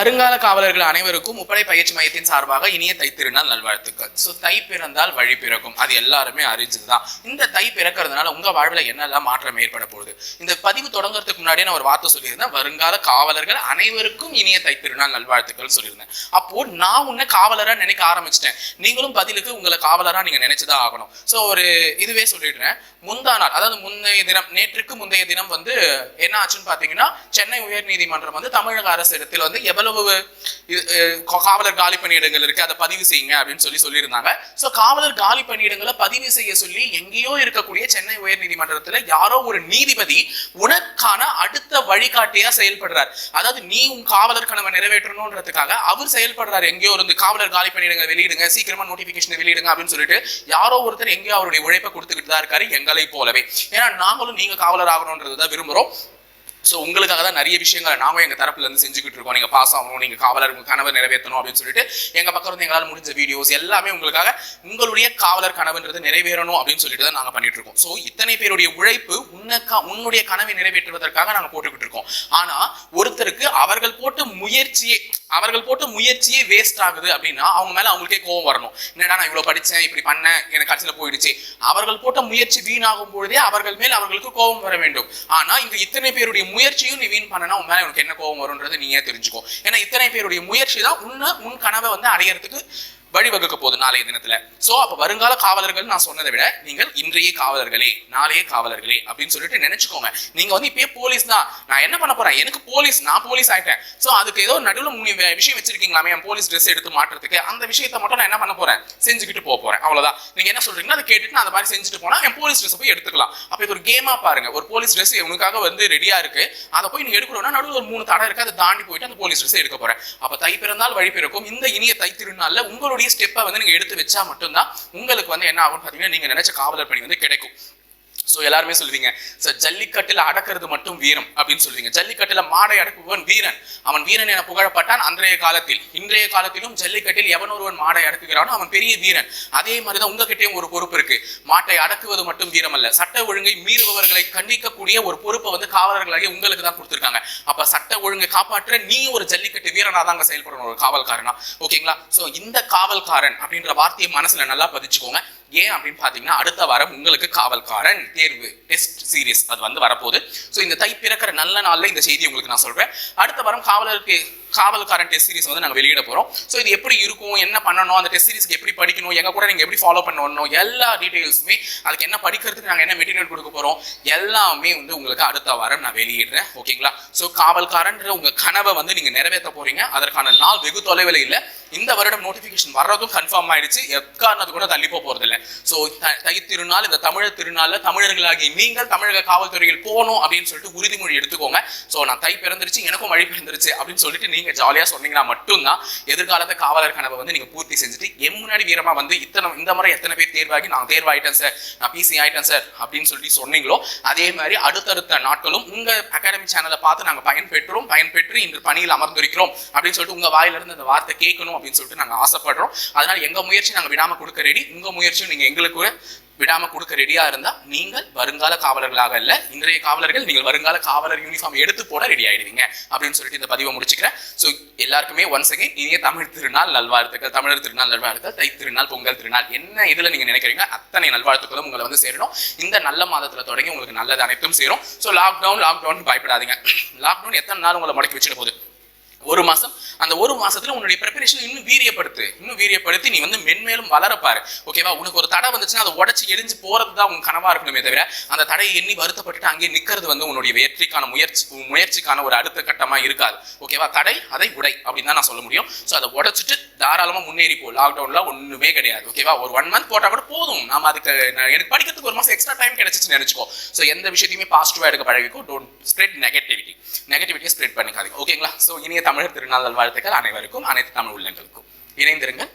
வருங்கால காவலர்கள் அனைவருக்கும் முப்படை பயிற்சி மையத்தின் சார்பாக இனிய தை திருநாள் நல்வாழ்த்துக்கள். ஸோ தை பிறந்தால் வழி பிறக்கும். அது எல்லாருமே அறிஞ்சதுதான் இந்த தை பிறக்கிறதுனால உங்க வாழ்வில் என்னெல்லாம் மாற்றம் ஏற்பட போகுது? இந்த பதிவு தொடங்குறதுக்கு முன்னாடியே நான் ஒரு வார்த்தை சொல்லியிருந்தேன். வருங்கால காவலர்கள் அனைவருக்கும் இனிய தை திருநாள் நல்வாழ்த்துக்கள் சொல்லியிருந்தேன். அப்போ நான் உன்னை காவலராக நினைக்க ஆரம்பிச்சிட்டேன். நீங்களும் பதிலுக்கு உங்களை காவலராக நீங்க நினைச்சுதான் ஆகணும். ஸோ ஒரு இதுவே சொல்லிடுறேன். முந்தா நாள் அதாவது முந்தைய தினம் நேற்றுக்கு முந்தைய தினம் வந்து என்ன ஆச்சுன்னு பாத்தீங்கன்னா சென்னை உயர்நீதிமன்றம் வந்து தமிழக அரசு இடத்தில் வந்து எவ்வளவு எவ்வளவு காவலர் காலி பணியிடங்கள் இருக்கு அதை பதிவு செய்யுங்க அப்படின்னு சொல்லி சொல்லியிருந்தாங்க. ஸோ காவலர் காலி பணியிடங்களை பதிவு செய்ய சொல்லி எங்கேயோ இருக்கக்கூடிய சென்னை உயர்நீதிமன்றத்தில் யாரோ ஒரு நீதிபதி உனக்கான அடுத்த வழிகாட்டியா செயல்படுறார். அதாவது நீ உன் காவலர் கனவை நிறைவேற்றணுன்றதுக்காக அவர் செயல்படுறாரு. எங்கேயோ இருந்து காவலர் காலி பணியிடங்களை வெளியிடுங்க சீக்கிரமா நோட்டிபிகேஷன் வெளியிடுங்க அப்படின்னு சொல்லிட்டு யாரோ ஒருத்தர் எங்கேயோ அவருடைய உழைப்பை கொடுத்துக்கிட்டு தான் இருக்காரு எங்களை போலவே. ஏன்னா நாங்களும் நீங்க காவலர் ஆகணும்ன்றது தான் விரும்புறோம். ஸோ உங்களுக்காக தான் நிறைய விஷயங்களை நாங்களும் எங்கள் தரப்புல இருந்து செஞ்சுக்கிட்டு இருக்கோம். நீங்கள் பாஸ் ஆகணும் நீங்கள் காவலர் உங்க கனவை நிறைவேற்றணும் அப்படின்னு சொல்லிட்டு எங்கள் பக்கம் இருந்து எங்களால் முடிஞ்ச வீடியோஸ் எல்லாமே உங்களுக்காக உங்களுடைய காவலர் கனவுன்றது நிறைவேறணும் அப்படின்னு சொல்லிட்டு தான் நாங்கள் பண்ணிட்டு இருக்கோம். ஸோ இத்தனை பேருடைய உழைப்பு உன்னக்கா உன்னுடைய கனவை நிறைவேற்றுவதற்காக நாங்க போட்டுக்கிட்டு இருக்கோம். ஆனால் ஒருத்தருக்கு அவர்கள் போட்ட முயற்சியே அவர்கள் போட்ட முயற்சியே வேஸ்ட் ஆகுது அப்படின்னா அவங்க மேலே அவங்களுக்கே கோவம் வரணும். என்னடா நான் இவ்வளவு படிச்சேன் இப்படி பண்ணேன் எனக்கு கடைசியில் போயிடுச்சு. அவர்கள் போட்ட முயற்சி வீணாகும் பொழுதே அவர்கள் மேல் அவர்களுக்கு கோபம் வர வேண்டும். ஆனா இங்க இத்தனை பேருடைய முயற்சியும் நீ வீண் பண்ணனா உன் மேலே உனக்கு என்ன கோபம் வரும்ன்றது நீயே தெரிஞ்சுக்கோ. ஏன்னா இத்தனை பேருடைய முயற்சி தான் உன்னை உன் கனவை வந்து அடையிறதுக்கு வழிவகுக்க போகுது நாளைய தினத்துல. சோ அப்ப வருங்கால காவலர்கள் நான் சொன்னதை விட நீங்கள் இன்றைய காவலர்களே நாளைய காவலர்களே அப்படின்னு சொல்லிட்டு நினைச்சுக்கோங்க. நீங்க வந்து இப்பயே போலீஸ் தான். நான் என்ன பண்ண போறேன்? எனக்கு போலீஸ் நான் போலீஸ் ஆயிட்டேன். சோ அதுக்கு ஏதோ நடுவில் விஷயம் வச்சிருக்கீங்களாமே என் போலீஸ் ட்ரெஸ் எடுத்து மாட்டுறதுக்கு. அந்த விஷயத்தை மட்டும் நான் என்ன பண்ண போறேன்? செஞ்சுக்கிட்டு போக போறேன். அவ்வளவுதான். நீங்க என்ன சொல்றீங்களோ அதை கேட்டுட்டு நான் அந்த மாதிரி செஞ்சுட்டு போனா என் போலீஸ் ட்ரெஸ் போய் எடுத்துக்கலாம். அப்ப இது ஒரு கேமா பாருங்க. ஒரு போலீஸ் ட்ரெஸ் உனக்காக வந்து ரெடியா இருக்கு. அதை போய் நீ எடுக்கணும்னா நடுவில் ஒரு மூணு தடை இருக்கு. அதை தாண்டி போயிட்டு அந்த போலீஸ் ட்ரெஸ் எடுக்க போறேன். அப்ப தை பிறந்தால் வழி பிறக்கும். இந்த இனிய தை திருநாள்ல உங்களுடைய ஸ்டெப்பை வந்து நீங்க எடுத்து வச்சா மட்டும்தான் உங்களுக்கு வந்து என்ன ஆகும் பாத்தீங்கன்னா நீங்க நினைச்ச காவலர் பணி வந்து கிடைக்கும். ஸோ எல்லாருமே சொல்லுவீங்க சார் ஜல்லிக்கட்டில் அடக்கிறது மட்டும் வீரம் அப்படின்னு சொல்லுவீங்க ஜல்லிக்கட்டில் மாடை அடக்குபவன் வீரன். அவன் வீரன் என புகழப்பட்டான் அன்றைய காலத்தில். இன்றைய காலத்திலும் ஜல்லிக்கட்டில் எவன் ஒருவன் மாடை அடக்குகிறானோ அவன் பெரிய வீரன். அதே மாதிரி தான் உங்ககிட்டயும் ஒரு பொறுப்பு இருக்கு. மாட்டை அடக்குவது மட்டும் வீரம் அல்ல சட்ட ஒழுங்கை மீறுபவர்களை கண்டிக்கக்கூடிய ஒரு பொறுப்பை வந்து காவலர்களாகி உங்களுக்கு தான் கொடுத்துருக்காங்க. அப்ப சட்ட ஒழுங்கை காப்பாற்ற நீ ஒரு ஜல்லிக்கட்டு வீரனா தாங்க செயல்படணும் ஒரு காவல்காரனா. ஓகேங்களா? ஸோ இந்த காவல்காரன் அப்படின்ற வார்த்தையை மனசுல நல்லா பதிச்சுக்கோங்க. ஏன் அப்படின்னு பார்த்தீங்கன்னா அடுத்த வாரம் உங்களுக்கு காவல்காரன் தேர்வு டெஸ்ட் சீரியஸ் அது வந்து வரப்போகுது. ஸோ இந்த தை பிறக்கிற நல்ல நாளில் இந்த செய்தி உங்களுக்கு நான் சொல்கிறேன் அடுத்த வாரம் காவலருக்கு காவல்காரன் டெஸ்ட் சீரிஸ் வந்து நாங்கள் வெளியிட போகிறோம் ஸோ இது எப்படி இருக்கும் என்ன பண்ணணும் அந்த டெஸ்ட் சீரிஸ்க்கு எப்படி படிக்கணும் எங்கள் கூட நீங்கள் எப்படி ஃபாலோ பண்ணணும் எல்லா டீட்டெயில்ஸுமே அதுக்கு என்ன படிக்கிறதுக்கு நாங்கள் என்ன மெட்டீரியல் கொடுக்க போகிறோம் எல்லாமே வந்து உங்களுக்கு அடுத்த வாரம் நான் வெளியிடுறேன். ஓகேங்களா ஸோ காவல்காரன்ற உங்கள் கனவை வந்து நீங்கள் நிறைவேற்ற போகிறீங்க அதற்கான நாள் வெகு தொலைவில் இல்லை. இந்த வருடம் நோட்டிபிகேஷன் வர்றதும் கன்ஃபார்ம் ஆயிடுச்சு. எக்காரணத்து கூட தள்ளி போக போறது இல்லை ஸோ தை திருநாள் இந்த தமிழர் திருநாளில் தமிழர்களாகி நீங்கள் தமிழக காவல்துறையில் போகணும் அப்படின்னு சொல்லிட்டு உறுதிமொழி எடுத்துக்கோங்க. ஸோ நான் தை பிறந்துருச்சு எனக்கும் வழி பிறந்துருச்சு அப்படின்னு சொல்லிட்டு நீங்க ஜாலியா சொன்னீங்கன்னா மட்டும்தான் எதிர்காலத்தை காவலர் கனவை வந்து நீங்க பூர்த்தி செஞ்சுட்டு என் முன்னாடி வீரமா வந்து இத்தனை இந்த முறை எத்தனை பேர் தேர்வாகி நான் தேர்வாயிட்டேன் சார். நான் பிசி ஆயிட்டேன் சார். அப்படின்னு சொல்லி சொன்னீங்களோ அதே மாதிரி அடுத்தடுத்த நாட்களும் உங்க அகாடமி சேனலை பார்த்து நாங்கள் பயன்பெற்றோம் பயன்பெற்று இன்று பணியில் அமர்ந்திருக்கிறோம் அப்படின்னு சொல்லிட்டு உங்க வாயிலிருந்து அந்த வார்த்தை கேட்கணும். அப்படின்னு சொல்லிட்டு நாங்க ஆசைப்படுறோம். அதனால எங்க முயற்சி நாங்க விடாம கொடுக்க ரெடி உங்க முயற்சியும் நீங்க எங்களுக்கு விடாம கொடுக்க ரெடியா இருந்தா நீங்கள் வருங்கால காவலர்களாக இல்லை இன்றைய காவலர்கள் நீங்கள் வருங்கால காவலர் யூனிஃபார்ம் எடுத்து போட ரெடி ஆயிடுவீங்க அப்படின்னு சொல்லிட்டு இந்த பதிவை முடிச்சுக்கிறேன். ஸோ எல்லாருக்குமே ஒன்ஸ் அகைன் இனிய தமிழ் திருநாள் நல்வாழ்த்துக்கள். தமிழர் திருநாள் நல்வாழ்த்துக்கள் தை திருநாள் பொங்கல் திருநாள் என்ன இதில் நீங்க நினைக்கிறீங்க அத்தனை நல்வாழ்த்துக்களும் உங்களை வந்து சேரணும். இந்த நல்ல மாதத்தில் தொடங்கி உங்களுக்கு நல்லது அனைத்தும் சேரும். ஸோ லாக்டவுன் லாக்டவுன் பயப்படாதீங்க. லாக்டவுன் எத்தனை நாள் உங்களை முடக்கி வச்சுட்டு போகுது? ஒரு மாசம் அந்த ஒரு மாசத்துல உன்னுடைய ப்ரிப்பரேஷன் இன்னும் வீரியப்படுத்து இன்னும் வீரியப்படுத்தி நீ வந்து மென்மேலும் வளரப்பாரு. ஓகேவா உனக்கு ஒரு தடை வந்துச்சுன்னா அதை உடச்சி எரிஞ்சு போறது தான் உன் கனவா இருக்கணுமே தவிர அந்த தடையை எண்ணி வருத்தப்பட்டுட்டு அங்கேயே நிக்கிறது வந்து உன்னுடைய வெற்றிக்கான முயற்சி முயற்சிக்கான ஒரு அடுத்த கட்டமா இருக்காது. ஓகேவா தடை அதை உடை அப்படின்னு தான் நான் சொல்ல முடியும். ஸோ அதை உடச்சிட்டு தாராளமா முன்னேறி போ. லாக்டவுன்ல ஒண்ணுமே கிடையாது. ஓகேவா ஒரு ஒன் மந்த் போட்டா கூட போதும். நாம அதுக்கு நான் எனக்கு படிக்கிறதுக்கு ஒரு மாசம் எக்ஸ்ட்ரா டைம் கிடைச்சிச்சுன்னு நினைச்சுக்கோ. ஸோ எந்த விஷயத்தையுமே பாசிட்டிவா எடுக்க பழகிக்கோ. டோன்ட் ஸ்ப்ரெட் நெகட்டிவிட்டி நெகட்டிவிட்டியை ஸ்ப்ரெட் பண்ணிக்காதீங்க. ஓகேங்களா ஸோ இனிய தமிழர் திருநாள் வாழ்த்துக்கள் அனைவருக்கும் அனைத்து தமிழ் உள்ளங்களுக்கும். இணைந்திருங்கள்.